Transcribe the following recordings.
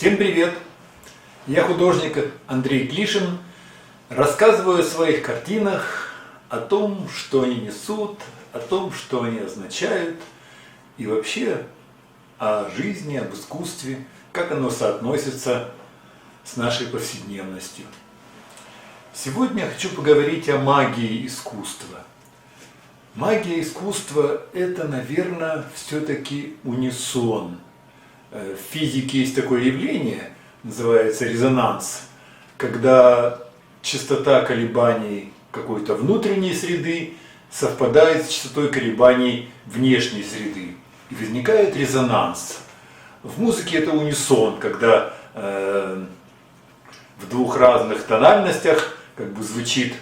Всем привет! Я художник Андрей Клишин. Рассказываю о своих картинах, о том, что они несут, о том, что они означают, и вообще о жизни, об искусстве, как оно соотносится с нашей повседневностью. Сегодня я хочу поговорить о магии искусства. Магия искусства – это, наверное, все-таки унисон. Э, в физике есть такое явление, называется резонанс, когда частота колебаний какой-то внутренней среды совпадает с частотой колебаний внешней среды. И возникает резонанс. В музыке это унисон, когда э, в двух разных тональностях как бы звучит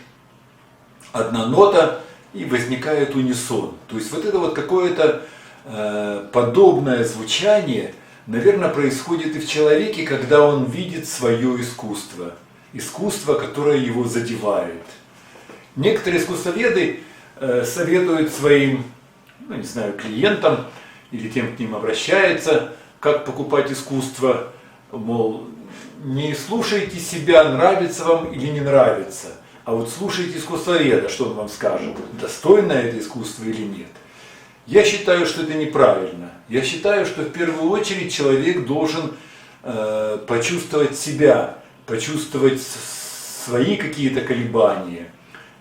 одна нота и возникает унисон. То есть вот это вот какое-то э, подобное звучание, наверное, происходит и в человеке, когда он видит свое искусство. Искусство, которое его задевает. Некоторые искусствоведы э, советуют своим, ну не знаю, клиентам или тем, к ним обращается, как покупать искусство, мол, не слушайте себя, нравится вам или не нравится, а вот слушайте искусствоведа, что он вам скажет, достойно это искусство или нет. Я считаю, что это неправильно. Я считаю, что в первую очередь человек должен э, почувствовать себя, почувствовать свои какие-то колебания.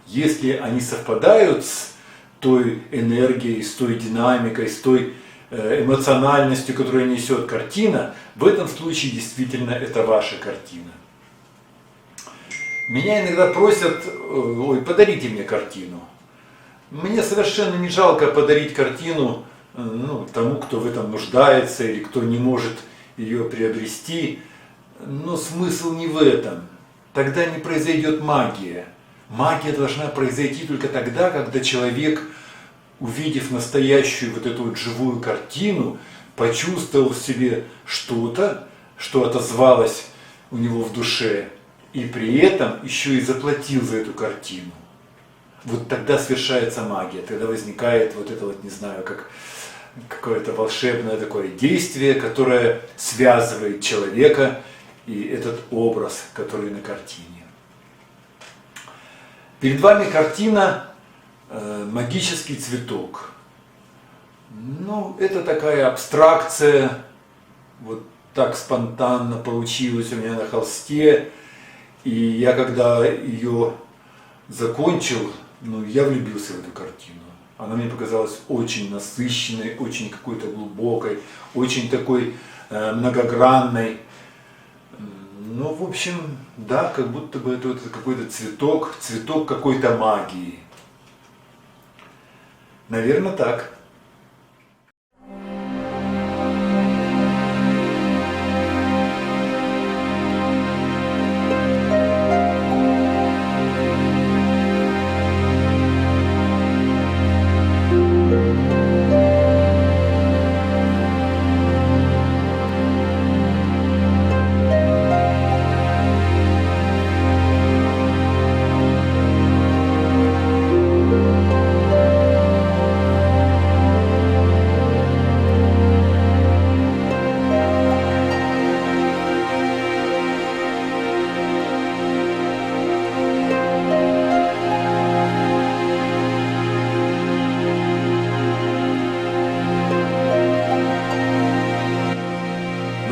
Если они совпадают с той энергией, с той динамикой, с той Э, эмоциональностью, которую несет картина, в этом случае действительно это ваша картина. Меня иногда просят, э, ой, подарите мне картину. Мне совершенно не жалко подарить картину э, ну, тому, кто в этом нуждается или кто не может ее приобрести. Но смысл не в этом. Тогда не произойдет магия. Магия должна произойти только тогда, когда человек увидев настоящую вот эту вот живую картину, почувствовал в себе что-то, что отозвалось у него в душе, и при этом еще и заплатил за эту картину. Вот тогда совершается магия, тогда возникает вот это вот, не знаю, как какое-то волшебное такое действие, которое связывает человека и этот образ, который на картине. Перед вами картина Э, магический цветок. Ну, это такая абстракция, вот так спонтанно получилось у меня на холсте. И я когда ее закончил, ну, я влюбился в эту картину. Она мне показалась очень насыщенной, очень какой-то глубокой, очень такой э, многогранной. Ну, в общем, да, как будто бы это, это какой-то цветок, цветок какой-то магии. Наверное, так.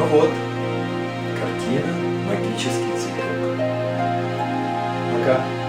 Вот картина «Магический цветок». Пока.